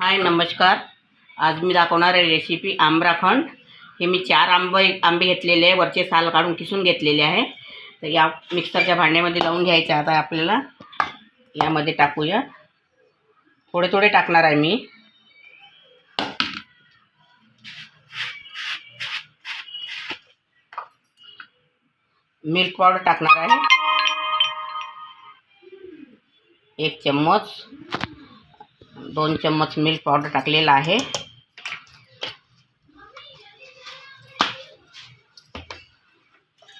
हाय नमस्कार. आज मी दाखवणार आहे रेसिपी आंबराखंड हे मी चार आंबे आंबे घेतलेले आहे वरचे साल काढून किसून घेतलेले आहे. तर या मिक्सरच्या भांड्यामध्ये लावून घ्यायचं आता आपल्याला. यामध्ये टाकूया. थोडे थोडे टाकणार आहे मी. मिल्क पावडर टाकणार आहे. एक चम्मच. दोन चम्मच मिल्क पावडर टाकलेला आहे.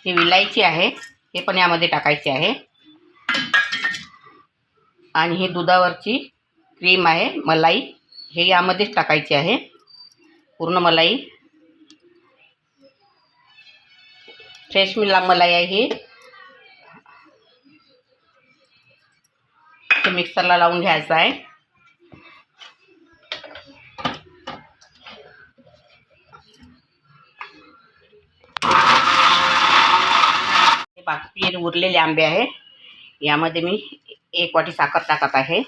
ही विलायची आहे. हे पण यामध्ये टाकायची आहे. आणि ही दुधावरची क्रीम आहे मलाई. हे यामध्येच टाकायची आहे. पूर्ण मलाई. फ्रेश मिला मलाई आहे ही. ते मिक्सरला लावून घ्यायचं आहे. बाकी उरलेले आंबे आहे यामध्ये मी एक वाटी साखर टाकत आहे.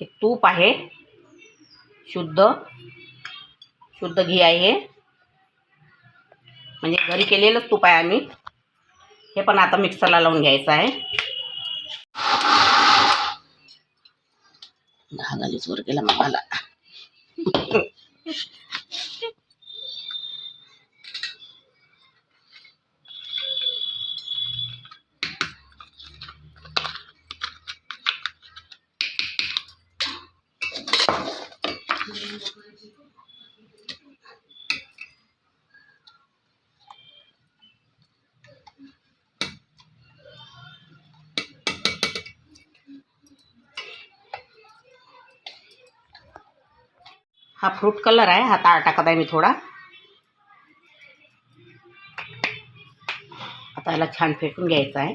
हे तूप आहे. शुद्ध. शुद्ध घी आहे. म्हणजे घरी केलेलंच तूप आहे आम्ही. हे पण आता मिक्सरला लावून घ्यायचं आहे. घागालीच वर गेला मग मला. हा फ्रूट कलर आहे हा ताळ टाकत आहे मी थोडा. आता याला छान फेटून घ्यायचं आहे.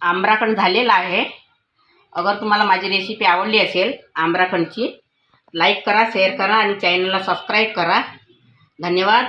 आंब्राखंड झालेला आहे. अगर तुम्हाला माझी रेसिपी आवडली असेल आंब्राखंडची लाईक करा शेअर करा आणि चॅनलला सबस्क्राईब करा. धन्यवाद.